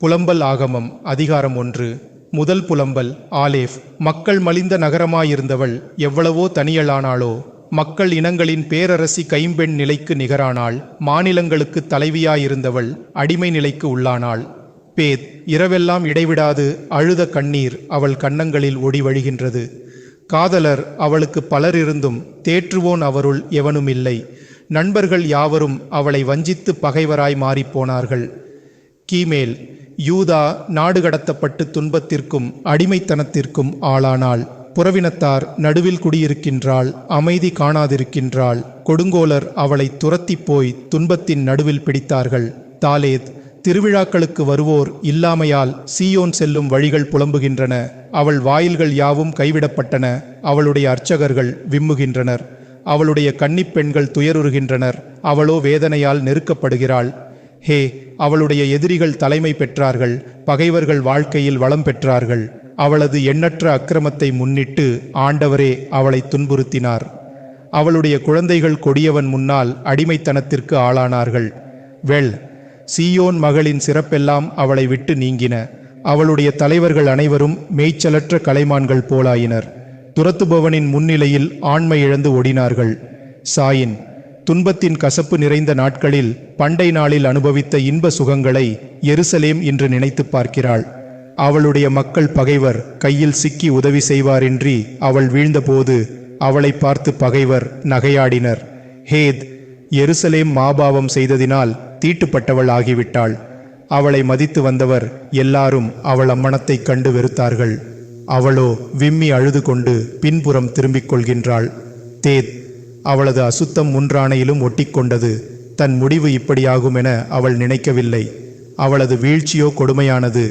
புலம்பல் ஆகமம் அதிகாரம் ஒன்று. முதல் புலம்பல் ஆலேஃப் மக்கள் மலிந்த நகரமாயிருந்தவள் எவ்வளவோ தனியலானாளோ மக்கள் இனங்களின் பேரரசி கைம்பெண் நிலைக்கு நிகரானாள் மாநிலங்களுக்கு தலைவியாயிருந்தவள் அடிமை நிலைக்கு உள்ளானாள். பேத் இரவெல்லாம் இடைவிடாது அழுத கண்ணீர் அவள் கன்னங்களில் ஒடிவழிகின்றது. காதலர் அவளுக்கு பலர் இருந்தும் தேற்றுவோன் அவருள் எவனும் இல்லை நண்பர்கள் யாவரும் அவளை வஞ்சித்து பகைவராய் மாறிப்போனார்கள். கீமேல் யூதா நாடு கடத்தப்பட்டு துன்பத்திற்கும் அடிமைத்தனத்திற்கும் ஆளானாள். புறவினத்தார் நடுவில் குடியிருக்கின்றாள் அமைதி காணாதிருக்கின்றாள். கொடுங்கோலர் அவளை துரத்திப் போய் துன்பத்தின் நடுவில் பிடித்தார்கள். தாலேத் திருவிழாக்களுக்கு வருவோர் இல்லாமையால் சீயோன் செல்லும் வழிகள் புலம்புகின்றன. அவள் வாயில்கள் யாவும் கைவிடப்பட்டன. அவளுடைய அர்ச்சகர்கள் விம்முகின்றனர். அவளுடைய கன்னிப்பெண்கள் துயருறுகின்றனர். அவளோ வேதனையால் நெருக்கப்படுகிறாள். ஹே அவளுடைய எதிரிகள் தலைமை பெற்றார்கள் பகைவர்கள் வாழ்க்கையில் வளம் பெற்றார்கள். அவளது எண்ணற்ற அக்கிரமத்தை முன்னிட்டு ஆண்டவரே அவளை துன்புறுத்தினார். அவளுடைய குழந்தைகள் கொடியவன் முன்னால் அடிமைத்தனத்திற்கு ஆளானார்கள். வெள் சீயோன் மகளின் சிறப்பெல்லாம் அவளை விட்டு நீங்கின. அவளுடைய தலைவர்கள் அனைவரும் மேய்ச்சலற்ற கலைமான்கள் போலாயினர். துரத்துபவனின் முன்னிலையில் ஆண்மை இழந்து ஓடினார்கள். சாயின் துன்பத்தின் கசப்பு நிறைந்த நாட்களில் பண்டை நாளில் அனுபவித்த இன்ப சுகங்களை எருசலேம் இன்று நினைத்து பார்க்கிறாள். அவளுடைய மக்கள் பகைவர் கையில் சிக்கி உதவி செய்வாரின்றி அவள் வீழ்ந்தபோது அவளை பார்த்து பகைவர் நகையாடினர். ஹேத் எருசலேம் மாபாவம் செய்ததினால் தீட்டுப்பட்டவள் ஆகிவிட்டாள். அவளை மதித்து வந்தவர் எல்லாரும் அவள் அம்மணத்தைக் கண்டு வெறுத்தார்கள். அவளோ விம்மி அழுது கொண்டு பின்புறம் திரும்பிக் கொள்கின்றாள். தேத் அவளது அசுத்தம் முன்றானையிலும் ஒட்டிக்கொண்டது. தன் முடிவு இப்படியாகும் என அவள் நினைக்கவில்லை. அவளது வீழ்ச்சியோ கொடுமையானது.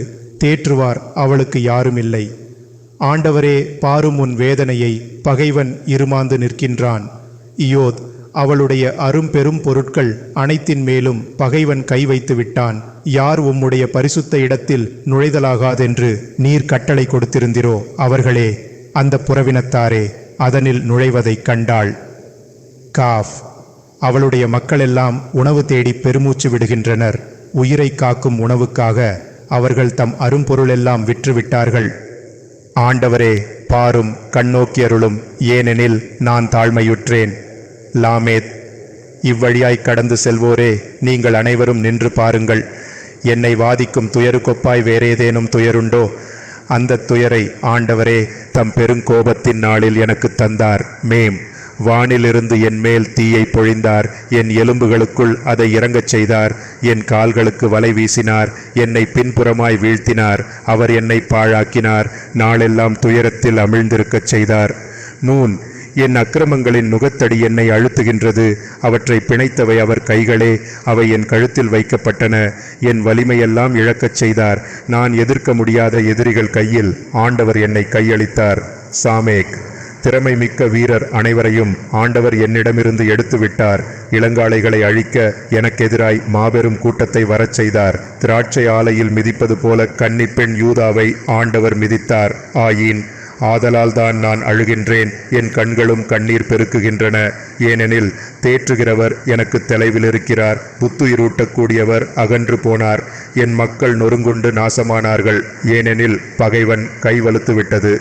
தேற்றுவார் அவளுக்கு யாரும் இல்லை ஆண்டவரே பாரும் உன் வேதனையை பகைவன் இருமாந்து நிற்கின்றான். இயோத் அவளுடைய அரும்பெரும் பொருட்கள் அனைத்தின் மேலும் பகைவன் கை வைத்து விட்டான். யார் உம்முடைய பரிசுத்த இடத்தில் நுழைதலாகாதென்று நீர் கட்டளை கொடுத்திருந்திரோ அவர்களே அந்த புறவினத்தாரே அதனில் நுழைவதைக் கண்டாள். காஃப். அவளுடைய மக்களெல்லாம் உணவு தேடி பெருமூச்சு விடுகின்றனர். உயிரை காக்கும் உணவுக்காக அவர்கள் தம் அரும்பொருளெல்லாம் விற்றுவிட்டார்கள். ஆண்டவரே பாரும் கண்ணோக்கியருளும் ஏனெனில் நான் தாழ்மையுற்றேன். லாமேத் இவ்வழியாய் கடந்து செல்வோரே நீங்கள் அனைவரும் நின்று பாருங்கள். என்னை வாதிக்கும் துயருக்கொப்பாய் வேறேதேனும் துயருண்டோ? அந்த துயரை ஆண்டவரே தம் பெருங்கோபத்தின் நாளில் எனக்கு தந்தார். மேம். வானிலிருந்து என் மேல் தீயை பொழிந்தார். என் எலும்புகளுக்குள் அதை இறங்கச் செய்தார். என் கால்களுக்கு வலை வீசினார். என்னை பின்புறமாய் வீழ்த்தினார். அவர் என்னை பாழாக்கினார். நாளெல்லாம் துயரத்தில் அமிழ்ந்திருக்கச் செய்தார். நூன் என் அக்கிரமங்களின் நுகத்தடி என்னை அழுத்துகின்றது. அவற்றை பிணைத்தவை அவர் கைகளே. அவை என் கழுத்தில் வைக்கப்பட்டன. என் வலிமையெல்லாம் இழக்கச் செய்தார். நான் எதிர்க்க முடியாத எதிரிகள் கையில் ஆண்டவர் என்னை கையளித்தார். சாமேக். திறமை மிக்க வீரர் அனைவரையும் ஆண்டவர் என்னிடமிருந்து எடுத்துவிட்டார். இளங்காளைகளை அழிக்க எனக்கெதிராய் மாபெரும் கூட்டத்தை வரச் செய்தார். திராட்சை ஆலையில் மிதிப்பது போல கன்னிப்பெண் யூதாவை ஆண்டவர் மிதித்தார். ஆயின் ஆதலால் தான் நான் அழுகின்றேன். என் கண்களும் கண்ணீர் பெருக்குகின்றன. ஏனெனில் தேற்றுகிறவர் எனக்கு தொலைவில் இருக்கிறார் புத்துயிரூட்டக்கூடியவர் அகன்று போனார். என் மக்கள் நொறுங்குண்டு நாசமானார்கள். ஏனெனில் பகைவன் கைவலுத்து விட்டது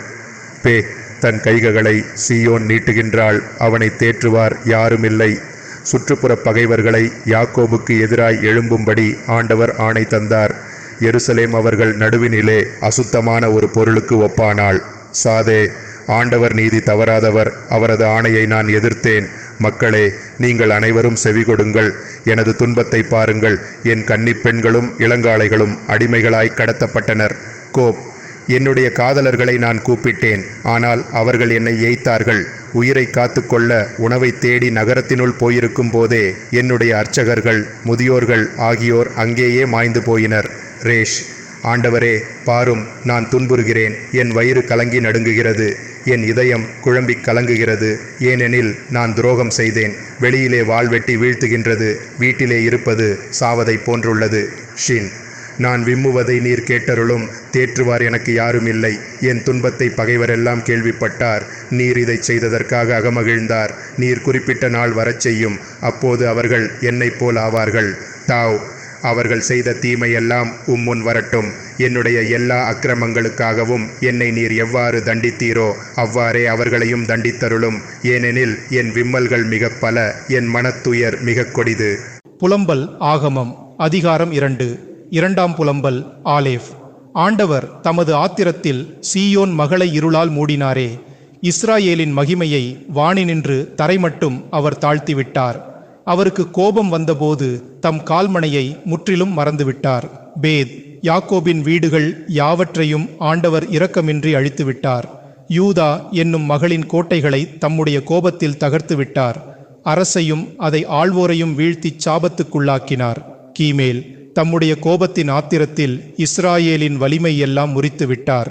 பே தன் கைகளை சீயோன் நீட்டுகின்றாள். அவனை தேற்றுவார் யாருமில்லை. சுற்றுப்புற பகைவர்களை யாக்கோபுக்கு எதிராய் எழும்பும்படி ஆண்டவர் ஆணை தந்தார். எருசலேம் அவர்கள் நடுவினிலே அசுத்தமான ஒரு பொருளுக்கு ஒப்பானாள். சாதே ஆண்டவர் நீதி தவறாதவர் அவரது ஆணையை நான் எதிர்த்தேன். மக்களே நீங்கள் அனைவரும் செவி கொடுங்கள். எனது துன்பத்தை பாருங்கள். என் கன்னிப்பெண்களும் இளங்காளைகளும் அடிமைகளாய் கடத்தப்பட்டனர். கோப் என்னுடைய காதலர்களை நான் கூப்பிட்டேன். ஆனால் அவர்கள் என்னை ஏய்த்தார்கள். உயிரை காத்துக்கொள்ள உணவை தேடி நகரத்தினுள் போயிருக்கும் போதே என்னுடைய அர்ச்சகர்கள் முதியோர்கள் ஆகியோர் அங்கேயே மாய்ந்து போயினர். ரேஷ் ஆண்டவரே பாரும் நான் துன்புறுகிறேன். என் வயிறு கலங்கி நடுங்குகிறது. என் இதயம் குழம்பிக் கலங்குகிறது. ஏனெனில் நான் துரோகம் செய்தேன். வெளியிலே வாழ்வெட்டி வீழ்த்துகின்றது. வீட்டிலே இருப்பது சாவதைப் போன்றுள்ளது. ஷின். நான் விம்முவதை நீர் கேட்டருளும். தேற்றுவார் எனக்கு யாரும் இல்லை என் துன்பத்தை பகைவரெல்லாம் கேள்விப்பட்டார். நீர் இதைச் செய்ததற்காக அகமகிழ்ந்தார். நீர் குறிப்பிட்ட நாள் வரச் செய்யும். அப்போது அவர்கள் என்னைப் போல் ஆவார்கள். தாவ் அவர்கள் செய்த தீமையெல்லாம் உம்முன் வரட்டும். என்னுடைய எல்லா அக்கிரமங்களுக்காகவும் என்னை நீர் எவ்வாறு தண்டித்தீரோ அவ்வாறே அவர்களையும் தண்டித்தருளும். ஏனெனில் என் விம்மல்கள் மிக பல என் மனத்துயர் மிகக் கொடிது புலம்பல் ஆகமம் அதிகாரம் இரண்டு. இரண்டாம் புலம்பல் ஆலேஃப் ஆண்டவர் தமது ஆத்திரத்தில் சீயோன் மகளை இருளால் மூடினாரே. இஸ்ராயேலின் மகிமையை வானி நின்று தரை மட்டும் அவர் தாழ்த்திவிட்டார். அவருக்கு கோபம் வந்தபோது தம் கால்மனையை முற்றிலும் மறந்துவிட்டார். பேத் யாக்கோபின் வீடுகள் யாவற்றையும் ஆண்டவர் இரக்கமின்றி அழித்துவிட்டார். யூதா என்னும் மகளின் கோட்டைகளை தம்முடைய கோபத்தில் தகர்த்து விட்டார் அரசையும் அதை ஆள்வோரையும் வீழ்த்திச் சாபத்துக்குள்ளாக்கினார். கீமேல் தம்முடைய கோபத்தின் ஆத்திரத்தில் இஸ்ராயேலின் வலிமை எல்லாம் முறித்து விட்டார்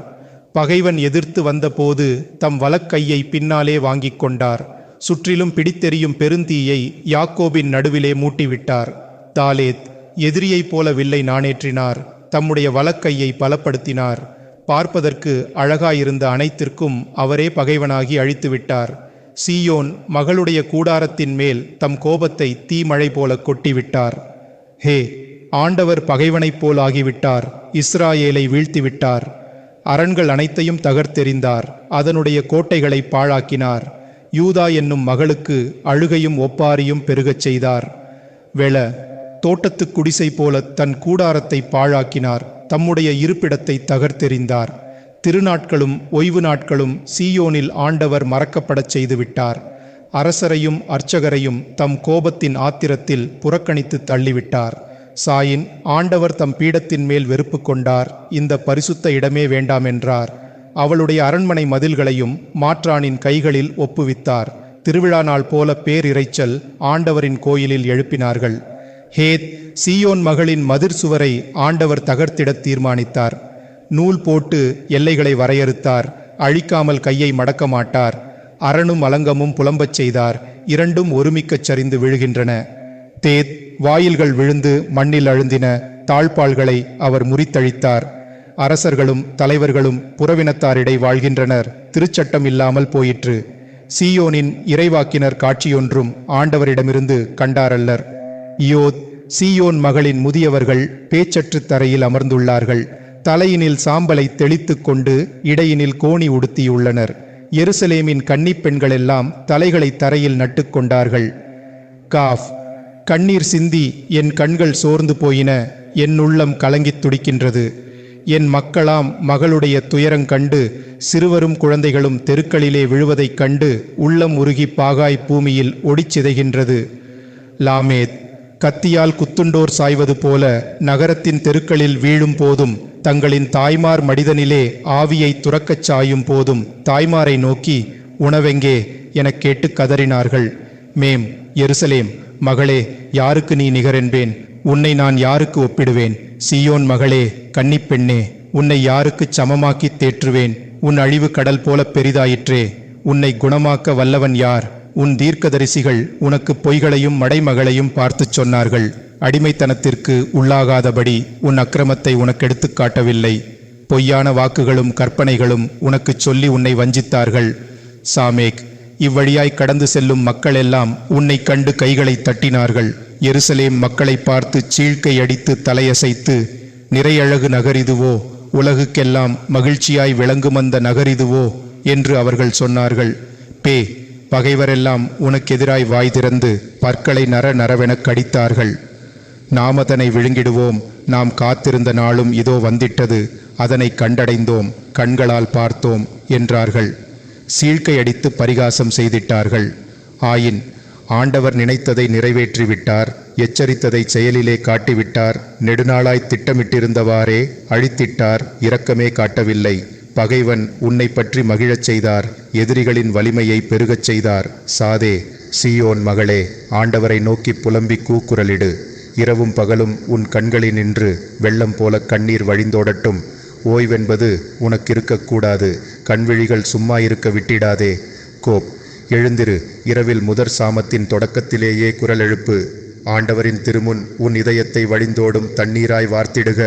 பகைவன் எதிர்த்து வந்தபோது தம் வலக்கையை பின்னாலே வாங்கிக் கொண்டார். சுற்றிலும் பிடித்தெறியும் பெருந்தீயை யாக்கோபின் நடுவிலே மூட்டிவிட்டார். தாலேத் எதிரியைப் போல வில்லை நாணேற்றினார். தம்முடைய வலக்கையை பலப்படுத்தினார். பார்ப்பதற்கு அழகாயிருந்த அனைத்திற்கும் அவரே பகைவனாகி அழித்துவிட்டார். சீயோன் மகளுடைய கூடாரத்தின் மேல் தம் கோபத்தை தீமழை போல கொட்டிவிட்டார். ஹே ஆண்டவர் பகைவனைப் போல் ஆகிவிட்டார் இஸ்ராயேலை வீழ்த்திவிட்டார். அரண்கள் அனைத்தையும் தகர்த்தெறிந்தார் அதனுடைய கோட்டைகளை பாழாக்கினார். யூதா என்னும் மகளுக்கு அழுகையும் ஒப்பாரியும் பெருகச் செய்தார். வெள தோட்டத்து குடிசை போல தன் கூடாரத்தை பாழாக்கினார் தம்முடைய இருப்பிடத்தை தகர்த்தெறிந்தார். திருநாட்களும் ஓய்வு நாட்களும் சீயோனில் ஆண்டவர் மறக்கப்படச் செய்துவிட்டார். அரசரையும் அர்ச்சகரையும் தம் கோபத்தின் ஆத்திரத்தில் புறக்கணித்து தள்ளிவிட்டார். சாயின் ஆண்டவர் தம் பீடத்தின் மேல் வெறுப்பு கொண்டார். இந்த பரிசுத்த இடமே வேண்டாம் என்றார். அவளுடைய அரண்மனை மதில்களையும் மாற்றானின் கைகளில் ஒப்புவித்தார். திருவிழா நாள் போல பேரிரைச்சல் ஆண்டவரின் கோயிலில் எழுப்பினார்கள். ஹேத் சீயோன் மகளின் மதிர் சுவரை ஆண்டவர் தகர்த்திடத் தீர்மானித்தார். நூல் போட்டு எல்லைகளை வரையறுத்தார். அழிக்காமல் கையை மடக்க மாட்டார். அரணும் அலங்கமும் புலம்பச் செய்தார். இரண்டும் ஒருமிக்கச் சரிந்து விழுகின்றன. தேத் வாயில்கள் விழுந்து மண்ணில் அழுந்தின தாழ்பால்களை அவர் முறித்தழித்தார். அரசர்களும் தலைவர்களும் புறவினத்தாரிடை வாழ்கின்றனர். திருச்சட்டம் இல்லாமல் போயிற்று. சீயோனின் இறைவாக்கினர் காட்சியொன்றும் ஆண்டவரிடமிருந்து கண்டாரல்லர். இயோத் சீயோன் மகளின் முதியவர்கள் பேச்சற்று தரையில் அமர்ந்துள்ளார்கள். தலையினில் சாம்பலை தெளித்து கொண்டு இடையினில் கோணி உடுத்தியுள்ளனர். எருசலேமின் கன்னிப் பெண்களெல்லாம் தலைகளை தரையில் நட்டுக்கொண்டார்கள் காஃப் கண்ணீர் சிந்தி என் கண்கள் சோர்ந்து போயின என் உள்ளம் கலங்கித் துடிக்கின்றது. என் மக்களாம் மகளுடைய துயரங்கண்டு சிறுவரும் குழந்தைகளும் தெருக்களிலே விழுவதைக் கண்டு உள்ளம் உருகி பாகாய் பூமியில் ஒடிச்சிதைகின்றது. லாமேத் கத்தியால் குத்துண்டோர் சாய்வது போல நகரத்தின் தெருக்களில் வீழும் போதும் தங்களின் தாய்மார் மடிதனிலே ஆவியை துறக்கச் சாயும் போதும் தாய்மாரை நோக்கி உணவெங்கே? எனக் கேட்டு கதறினார்கள். மேம் எருசலேம். மகளே யாருக்கு நீ நிகரென்பேன்? உன்னை நான் யாருக்கு ஒப்பிடுவேன்? சீயோன் மகளே கன்னிப்பெண்ணே உன்னை யாருக்குச் சமமாக்கித் தேற்றுவேன்? உன் அழிவு கடல் போல பெரிதாயிற்றே உன்னை குணமாக்க வல்லவன் யார்? உன் தீர்க்கதரிசிகள் உனக்கு பொய்களையும் மடைமகளையும் பார்த்துச் சொன்னார்கள். அடிமைத்தனத்திற்கு உள்ளாகாதபடி உன் அக்கிரமத்தை உனக்கு எடுத்துக் காட்டவில்லை. பொய்யான வாக்குகளும் கற்பனைகளும் உனக்குச் சொல்லி உன்னை வஞ்சித்தார்கள். சாமேக் இவ்வழியாய் கடந்து செல்லும் மக்கள் எல்லாம் உன்னை கண்டு கைகளை தட்டினார்கள். எருசலேம் மக்களை பார்த்து சீழ்க்கை அடித்து தலையசைத்து நிறையழகு நகரிதுவோ உலகுக்கெல்லாம் மகிழ்ச்சியாய் விளங்கும் அந்த நகரிதுவோ என்று அவர்கள் சொன்னார்கள். பே பகைவரெல்லாம் உனக்கெதிராய் வாய் திறந்து பற்களை நர நரவெனக் கடித்தார்கள். நாம் அதனை விழுங்கிடுவோம். நாம் காத்திருந்த நாளும் இதோ வந்திட்டது. அதனை கண்டடைந்தோம். கண்களால் பார்த்தோம் என்றார்கள். சீழ்க்கை அடித்து பரிகாசம் செய்திட்டார்கள். ஆயின் ஆண்டவர் நினைத்ததை நிறைவேற்றிவிட்டார் எச்சரித்ததை செயலிலே காட்டிவிட்டார் நெடுநாளாய் திட்டமிட்டிருந்தவாறே அழித்திட்டார் இரக்கமே காட்டவில்லை. பகைவன் உன்னை பற்றி மகிழச் செய்தார் எதிரிகளின் வலிமையை பெருகச் செய்தார். சாதே சீயோன் மகளே ஆண்டவரை நோக்கி புலம்பி கூக்குரலிடு. இரவும் பகலும் உன் கண்களினின்று வெள்ளம் போல கண்ணீர் வழிந்தோடட்டும். ஓய்வென்பது உனக்கு இருக்கக்கூடாது கண்விழிகள் சும்மா இருக்க விட்டிடாதே. கோப் எழுந்திரு. இரவில் முதற் சாமத்தின் தொடக்கத்திலேயே குரல் எழுப்பு. ஆண்டவரின் திருமுன் உன் இதயத்தை வழிந்தோடும் தண்ணீராய் வார்த்திடுக.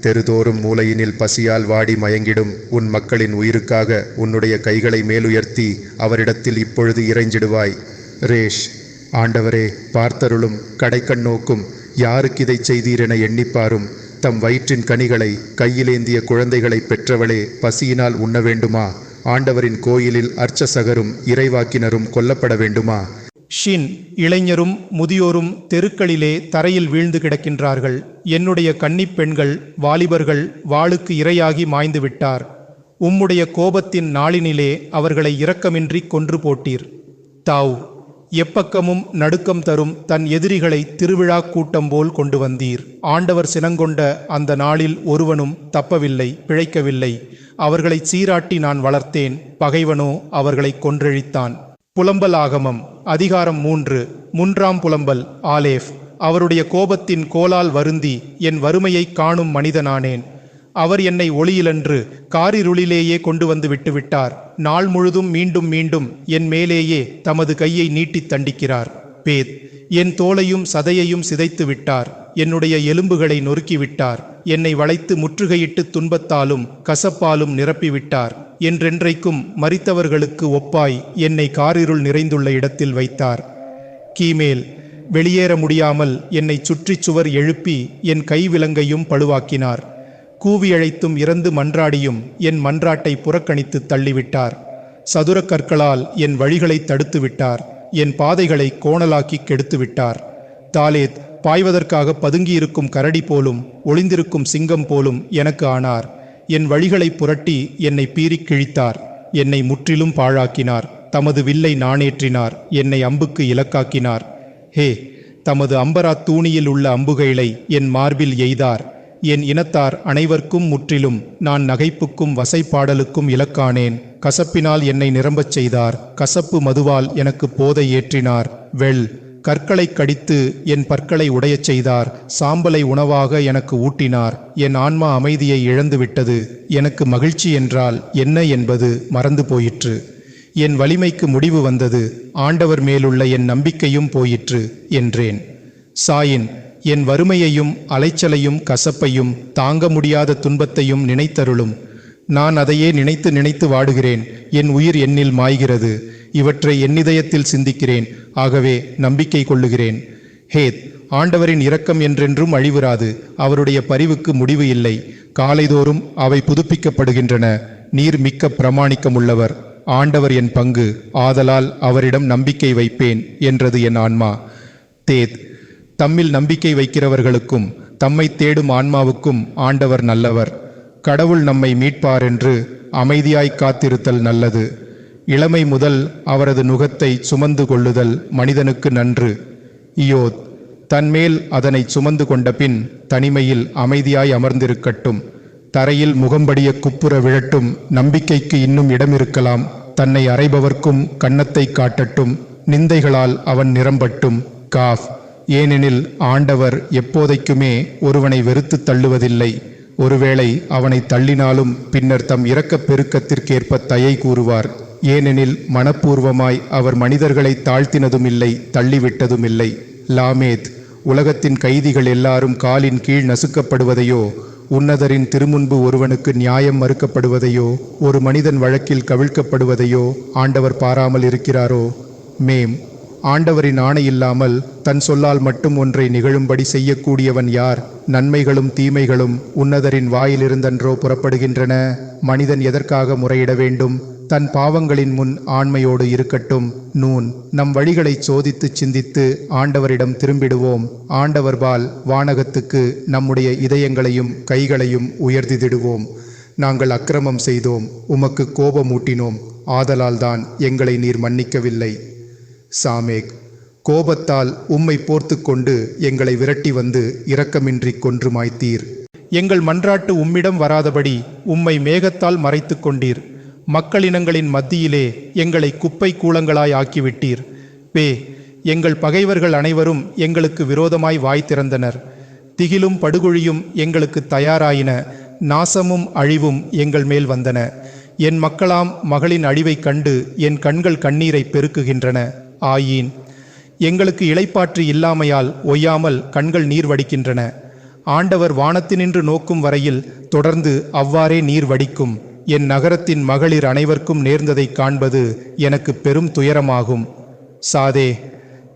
தெருதோறும் மூலையினில் பசியால் வாடி மயங்கிடும் உன் மக்களின் உயிருக்காக உன்னுடைய கைகளை மேலுயர்த்தி அவரிடத்தில் இப்பொழுது இறைஞ்சிடுவாய். ரேஷ் ஆண்டவரே பார்த்தருளும் கடைக்கண் நோக்கும் யாருக்கு இதைச் செய்தீர் என எண்ணிப்பாரும் தம் வயிற்றின் கனிகளை கையிலேந்திய குழந்தைகளை பெற்றவளே பசியினால் உண்ண வேண்டுமா? ஆண்டவரின் கோயிலில் அர்ச்சசகரும் இறைவாக்கினரும் கொல்லப்பட வேண்டுமா? ஷின் இளைஞரும் முதியோரும் தெருக்களிலே தரையில் வீழ்ந்து கிடக்கின்றார்கள். என்னுடைய கன்னிப் பெண்கள் வாலிபர்கள் வாளுக்கு இரையாகி மாய்ந்து விட்டார். உம்முடைய கோபத்தின் நாளினிலே அவர்களை இரக்கமின்றி கொன்று போட்டீர். தாவ். எப்பக்கமும் நடுக்கம் தரும் தன் எதிரிகளை திருவிழா கூட்டம் போல் கொண்டு வந்தீர். ஆண்டவர் சினங்கொண்ட அந்த நாளில் ஒருவனும் தப்பவில்லை பிழைக்கவில்லை. அவர்களை சீராட்டி நான் வளர்த்தேன் பகைவனோ அவர்களை கொன்றழித்தான். புலம்பல் ஆகமம் அதிகாரம் மூன்று மூன்றாம் புலம்பல் ஆலேஃப். அவருடைய கோபத்தின் கோலால் வருந்தி என் வறுமையை காணும் மனிதனானேன். அவர் என்னை ஒளியிலன்று காரிருளிலேயே கொண்டு வந்து விட்டுவிட்டார். நாள் முழுதும் மீண்டும் மீண்டும் என் மேலேயே தமது கையை நீட்டித் தண்டிக்கிறார். பேத் என் தோலையும் சதையையும் சிதைத்து விட்டார். என்னுடைய எலும்புகளை நொறுக்கிவிட்டார். என்னை வளைத்து முற்றுகையிட்டு துன்பத்தாலும் கசப்பாலும் நிரப்பிவிட்டார். என்றென்றைக்கும் மறித்தவர்களுக்கு ஒப்பாய் என்னை காரிருள் நிறைந்துள்ள இடத்தில் வைத்தார். கீமேல் வெளியேற முடியாமல் என்னை சுற்றிச் சுவர் எழுப்பி என் கைவிலங்கையும் பழுவாக்கினார். கூவியழைத்தும் இறந்து மன்றாடியும் என் மன்றாட்டை புறக்கணித்து தள்ளிவிட்டார். சதுரக் கற்களால் என் வழிகளை தடுத்துவிட்டார். என் பாதைகளை கோணலாக்கி கெடுத்துவிட்டார். தாலேத் பாய்வதற்காக பதுங்கியிருக்கும் கரடி போலும் ஒளிந்திருக்கும் சிங்கம் போலும் எனக்கு ஆனார். என் வழிகளை புரட்டி என்னை பீறிக் கிழித்தார். என்னை முற்றிலும் பாழாக்கினார். தமது வில்லை நாணேற்றினார். என்னை அம்புக்கு இலக்காக்கினார். ஹே தமது அம்பரா தூணியில் உள்ள அம்புகைகளை என் மார்பில் எய்தார். என் இனத்தார் அனைவர்க்கும் முற்றிலும் நான் நகைப்புக்கும் வசைப்பாடலுக்கும் இலக்கானேன். கசப்பினால் என்னை நிரம்பச் செய்தார். கசப்பு மதுவால் எனக்கு போதை ஏற்றினார். வெள் கற்களை கடித்து என் பற்களை உடையச் செய்தார். சாம்பலை உணவாக எனக்கு ஊட்டினார். என் ஆன்மா அமைதியை இழந்துவிட்டது. எனக்கு மகிழ்ச்சி என்றால் என்ன என்பது மறந்து போயிற்று. என் வலிமைக்கு முடிவு வந்தது. ஆண்டவர் மேலுள்ள என் நம்பிக்கையும் போயிற்று என்றேன். சாயின் என் வறுமையையும் அலைச்சலையும் கசப்பையும் தாங்க முடியாத துன்பத்தையும் நினைத்தருளும். நான் அதையே நினைத்து நினைத்து வாடுகிறேன். என் உயிர் என்னில் மாய்கிறது. இவற்றை என்னிதயத்தில் சிந்திக்கிறேன். ஆகவே நம்பிக்கை கொள்ளுகிறேன். ஹேத் ஆண்டவரின் இரக்கம் என்றென்றும் அழிவுறாது. அவருடைய பரிவுக்கு முடிவு இல்லை. காலைதோறும் அவை புதுப்பிக்கப்படுகின்றன. நீர் மிக்க பிரமாணிக்கமுள்ளவர். ஆண்டவர் என் பங்கு. ஆதலால் அவரிடம் நம்பிக்கை வைப்பேன் என்றது என் ஆன்மா. தேத் தம்மில் நம்பிக்கை வைக்கிறவர்களுக்கும் தம்மை தேடும் ஆன்மாவுக்கும் ஆண்டவர் நல்லவர். கடவுள் நம்மை மீட்பார் என்று அமைதியாய் காத்திருத்தல் நல்லது. இளமை முதல் அவரது நுகத்தை சுமந்து கொள்ளுதல் மனிதனுக்கு நன்று. இயோத் தன்மேல் அதனை சுமந்து கொண்ட பின் தனிமையில் அமைதியாய் அமர்ந்திருக்கட்டும். தரையில் முகம்படிய குப்புற விழட்டும் நம்பிக்கைக்கு இன்னும் இடம் இருக்கலாம் தன்னை அறைபவர்க்கும் கன்னத்தை காட்டட்டும் நிந்தைகளால் அவன் நிரம்பட்டும். காஃப். ஏனெனில் ஆண்டவர் எப்போதைக்குமே ஒருவனை வெறுத்து தள்ளுவதில்லை. ஒருவேளை அவனை தள்ளினாலும் பின்னர் தம் இரக்கப் பெருக்கத்திற்கேற்ப தயை கூறுவார். ஏனெனில் மனப்பூர்வமாய் அவர் மனிதர்களை தாழ்த்தினதுமில்லை தள்ளிவிட்டதுமில்லை. லாமேத் உலகத்தின் கைதிகள் எல்லாரும் காலின் கீழ் நசுக்கப்படுவதையோ உன்னதரின் திருமுன்பு ஒருவனுக்கு நியாயம் மறுக்கப்படுவதையோ ஒரு மனிதன் வழக்கில் கவிழ்க்கப்படுவதையோ ஆண்டவர் பாராமல் இருக்கிறாரோ? மேம் ஆண்டவரின் ஆணை இல்லாமல் தன் சொல்லால் மட்டும் ஒன்றை நிகழும்படி செய்யக்கூடியவன் யார்? நன்மைகளும் தீமைகளும் உன்னதரின் வாயிலிருந்தன்றோ புறப்படுகின்றன. மனிதன் எதற்காக முறையிட வேண்டும்? தன் பாவங்களின் முன் ஆண்மையோடு இருக்கட்டும். நூன் நம் வழிகளை சோதித்துச் சிந்தித்து ஆண்டவரிடம் திரும்பிடுவோம். ஆண்டவர்பால் வானகத்துக்கு நம்முடைய இதயங்களையும் கைகளையும் உயர்த்திதிடுவோம். நாங்கள் அக்கிரமம் செய்தோம். உமக்கு கோபமூட்டினோம். ஆதலால்தான் எங்களை நீர் மன்னிக்கவில்லை. சாமேக் கோபத்தால் உம்மை போர்த்து கொண்டு எங்களை விரட்டி வந்து இரக்கமின்றி கொன்று மாய்த்தீர் எங்கள் மன்றாட்டு உம்மிடம் வராதபடி உம்மை மேகத்தால் மறைத்து கொண்டீர். மக்களினங்களின் மத்தியிலே எங்களை குப்பை கூலங்களாய் ஆக்கிவிட்டீர். பே எங்கள் பகைவர்கள் அனைவரும் எங்களுக்கு விரோதமாய் வாய் திறந்தனர். திகிலும் படுகொழியும் எங்களுக்கு தயாராயின நாசமும் அழிவும் எங்கள் மேல் வந்தன. என் மக்களாம் மகளின் அழிவைக் கண்டு என் கண்கள் கண்ணீரை பெருக்குகின்றன. ஆயீன். எங்களுக்கு இளைப்பாற்று இல்லாமையால் ஒய்யாமல் கண்கள் நீர் வடிக்கின்றன. ஆண்டவர் வானத்தினின்று நோக்கும் வரையில் தொடர்ந்து அவ்வாறே நீர் வடிக்கும். என் நகரத்தின் மகளிர் அனைவருக்கும் நேர்ந்ததைக் காண்பது எனக்கு பெரும் துயரமாகும். சாதே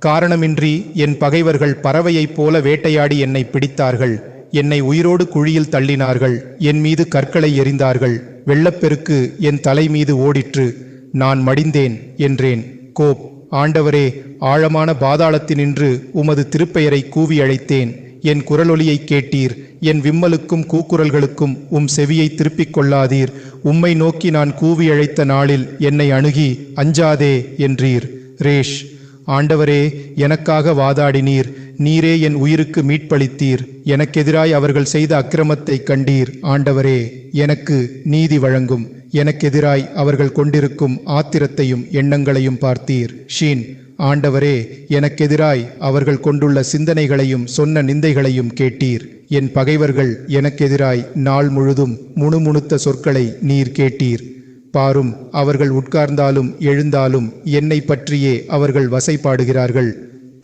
காரணமின்றி என் பகைவர்கள் பறவையைப் போல வேட்டையாடி என்னை பிடித்தார்கள். என்னை உயிரோடு குழியில் தள்ளினார்கள். என் மீது கற்களை எறிந்தார்கள். வெள்ளப்பெருக்கு என் தலை மீது ஓடிற்று. நான் மடிந்தேன் என்றேன். கோப். ஆண்டவரே ஆழமான பாதாளத்தினின்று உமது திருப்பெயரை கூவி அழைத்தேன். என் குரலொலியை கேட்டீர். என் விம்மலுக்கும் கூக்குரல்களுக்கும் உம் செவியை திருப்பிக் கொள்ளாதீர். உம்மை நோக்கி நான் கூவி அழைத்த நாளில் என்னை அணுகி அஞ்சாதே என்றீர். ரேஷ். ஆண்டவரே எனக்காக வாதாடினீர். நீரே என் உயிருக்கு மீட்பளித்தீர். எனக்கெதிராய் அவர்கள் செய்த அக்கிரமத்தை கண்டீர். ஆண்டவரே எனக்கு நீதி வழங்கும். எனக்கெதிராய் அவர்கள் கொண்டிருக்கும் ஆத்திரத்தையும் எண்ணங்களையும் பார்த்தீர். ஷீன் ஆண்டவரே எனக்கெதிராய் அவர்கள் கொண்டுள்ள சிந்தனைகளையும் சொன்ன நிந்தைகளையும் கேட்டீர். என் பகைவர்கள் எனக்கெதிராய் நாள் முழுதும் முணுமுணுத்த சொற்களை நீர் கேட்டீர். பாரும் அவர்கள் உட்கார்ந்தாலும் எழுந்தாலும் என்னை பற்றியே அவர்கள் வசைப்பாடுகிறார்கள்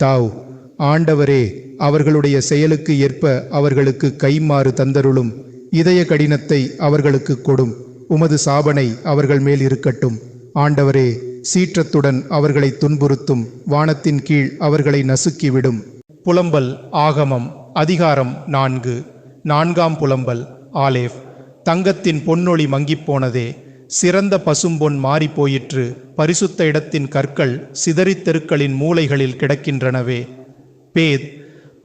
தாவ் ஆண்டவரே அவர்களுடைய செயலுக்கு ஏற்ப அவர்களுக்கு கைமாறு தந்தருளும். இதய கடினத்தை அவர்களுக்கு கொடும். உமது சாபனை அவர்கள் மேல் இருக்கட்டும். ஆண்டவரே சீற்றத்துடன் அவர்களை துன்புறுத்தும். வானத்தின் கீழ் அவர்களை நசுக்கிவிடும். புலம்பல் ஆகமம் அதிகாரம் நான்கு. நான்காம் புலம்பல் ஆலேஃப் தங்கத்தின் பொன்னொளி மங்கிப் போனதே சிறந்த பசும்பொன் மாறிப்போயிற்று. பரிசுத்த இடத்தின் கற்கள் சிதறித் தெருக்களின் மூலைகளில் கிடக்கின்றனவே. பேத்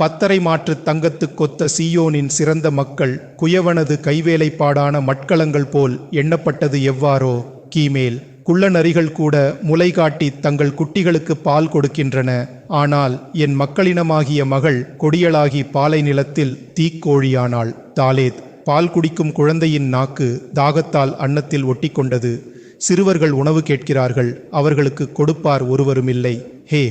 பத்தரை மாற்று தங்கத்து கொத்த சியோனின் சிறந்த மக்கள் குயவனது கைவேலைப்பாடான மட்கலங்கள் போல் எண்ணப்பட்டது எவ்வாறோ கீமேல். குள்ளநரிகள் கூட முலை காட்டி தங்கள் குட்டிகளுக்கு பால் கொடுக்கின்றன. ஆனால் என் மக்களினமாகிய மகள் கொடியலாகி பாலை நிலத்தில் தீக்கோழியானாள். தாலேத் பால் குடிக்கும் குழந்தையின் நாக்கு தாகத்தால் அன்னத்தில் ஒட்டிக்கொண்டது. சிறுவர்கள் உணவு கேட்கிறார்கள். அவர்களுக்கு கொடுப்பார் ஒருவருமில்லை. ஹே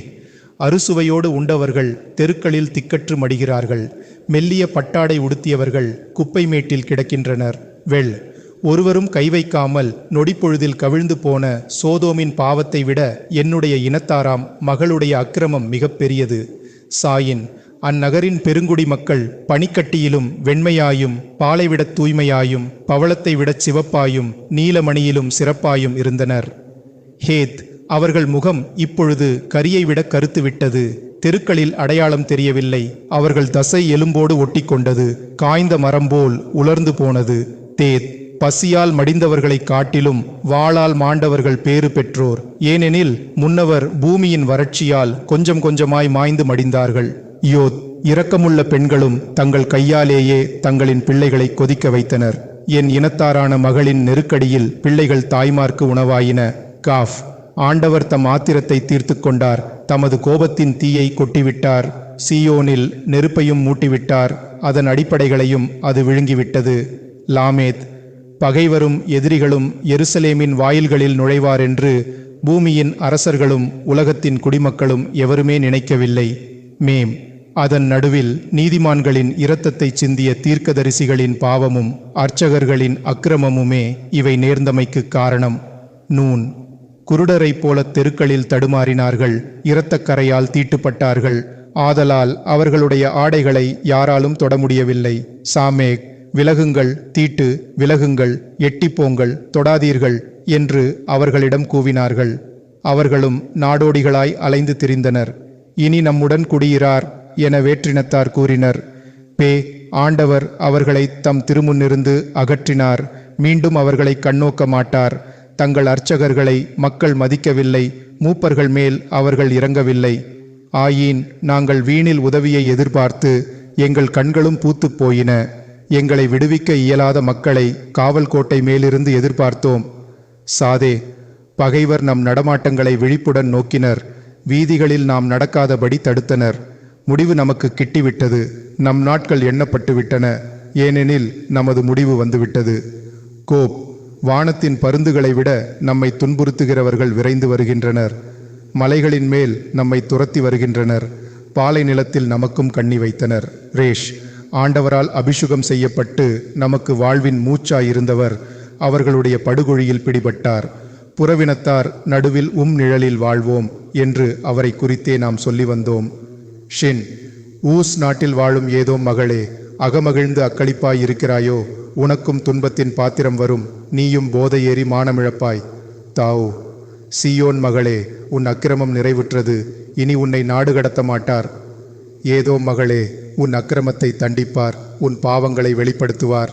அறுசுவையோடு உண்டவர்கள் தெருக்களில் திக்கற்று மடிகிறார்கள். மெல்லிய பட்டாடை உடுத்தியவர்கள் குப்பை மேட்டில் கிடக்கின்றனர். வெள் ஒருவரும் கை வைக்காமல் நொடிப்பொழுதில் கவிழ்ந்து போன சோதோமின் பாவத்தை விட என்னுடைய இனத்தாராம் மகளுடைய அக்கிரமம் மிகப்பெரியது சாயின் அந்நகரின் பெருங்குடி மக்கள் பனிக்கட்டியிலும் வெண்மையாயும் பாலைவிடத் தூய்மையாயும் பவளத்தை விடச் சிவப்பாயும் நீலமணியிலும் சிறப்பாயும் இருந்தனர். ஹேத் அவர்கள் முகம் இப்பொழுது கரியை விட கருத்து விட்டது தெருக்களில் அடையாளம் தெரியவில்லை. அவர்கள் தசை எலும்போடு ஒட்டிக்கொண்டது. காய்ந்த மரம் போல் உலர்ந்து போனது. தேத் பசியால் மடிந்தவர்களை காட்டிலும் வாளால் மாண்டவர்கள் பேறு பெற்றோர். ஏனெனில் முன்னவர் பூமியின் வறட்சியால் கொஞ்சம் கொஞ்சமாய் மாய்ந்து மடிந்தார்கள். யோத் இரக்கமுள்ள பெண்களும் தங்கள் கையாலேயே தங்களின் பிள்ளைகளை கொதிக்க வைத்தனர். என் இனத்தாரான மகளின் நெருக்கடியில் பிள்ளைகள் தாய்மார்க்கு உணவாயின. காஃப் ஆண்டவர் தம் ஆத்திரத்தை தீர்த்து கொண்டார் தமது கோபத்தின் தீயை கொட்டிவிட்டார். சீயோனில் நெருப்பையும் மூட்டிவிட்டார். அதன் அடிப்படைகளையும் அது விழுங்கிவிட்டது. லாமேத் பகைவரும் எதிரிகளும் எருசலேமின் வாயில்களில் நுழைவார் என்று பூமியின் அரசர்களும் உலகத்தின் குடிமக்களும் எவருமே நினைக்கவில்லை. மேம் அதன் நடுவில் நீதிமான்களின் இரத்தத்தை சிந்திய தீர்க்கதரிசிகளின் பாவமும் அர்ச்சகர்களின் அக்கிரமமுமே இவை நேர்ந்தமைக்கு காரணம். நூன் குருடரைப் போல தெருக்களில் தடுமாறினார்கள் இரத்தக்கரையால் தீட்டுப்பட்டார்கள். ஆதலால் அவர்களுடைய ஆடைகளை யாராலும் தொட முடியவில்லை. சாமேக் விலகுங்கள் தீட்டு விலகுங்கள் எட்டிப்போங்கள் தொடாதீர்கள் என்று அவர்களிடம் கூவினார்கள். அவர்களும் நாடோடிகளாய் அலைந்து திரிந்தனர். இனி நம்முடன் குடியிறார் என வேற்றினத்தார் கூறினர். பே ஆண்டவர் அவர்களை தம் திருமுன்னிருந்து அகற்றினார். மீண்டும் அவர்களை கண்ணோக்க மாட்டார். தங்கள் அர்ச்சகர்களை மக்கள் மதிக்கவில்லை மூப்பர்கள் மேல் அவர்கள் இறங்கவில்லை. ஆயின் நாங்கள் வீணில் உதவியை எதிர்பார்த்து எங்கள் கண்களும் பூத்துப் போயின. எங்களை விடுவிக்க இயலாத மக்களை காவல் கோட்டை மேலிருந்து எதிர்பார்த்தோம். சாதே பகைவர் நம் நடமாட்டங்களை விழிப்புடன் நோக்கினர். வீதிகளில் நாம் நடக்காதபடி தடுத்தனர். முடிவு நமக்கு கிட்டிவிட்டது. நம் நாட்கள் எண்ணப்பட்டு விட்டன ஏனெனில் நமது முடிவு வந்துவிட்டது. கோப் வானத்தின் பருந்துகளை விட நம்மை துன்புறுத்துகிறவர்கள் விரைந்து வருகின்றனர். மலைகளின் மேல் நம்மை துரத்தி வருகின்றனர். பாலை நிலத்தில் நமக்கும் கண்ணி வைத்தனர். ரேஷ் ஆண்டவரால் அபிஷுகம் செய்யப்பட்டு நமக்கு வாழ்வின் மூச்சாய் இருந்தவர் அவர்களுடைய படுகொழியில் பிடிபட்டார். புறவினத்தார் நடுவில் உம் நிழலில் வாழ்வோம் என்று அவரை குறித்தே நாம் சொல்லி வந்தோம். ஷின் ஊஸ் நாட்டில் வாழும் ஏதோ மகளே அகமகிழ்ந்து அக்களிப்பாய் இருக்கிறாயோ உனக்கும் துன்பத்தின் பாத்திரம் வரும். நீயும் போதையேறி மானமிழப்பாய். தாவோ சீயோன் மகளே உன் அக்கிரமம் நிறைவுற்றது. இனி உன்னை நாடு கடத்த மாட்டார். ஏதோ மகளே உன் அக்கிரமத்தை தண்டிப்பார். உன் பாவங்களை வெளிப்படுத்துவார்.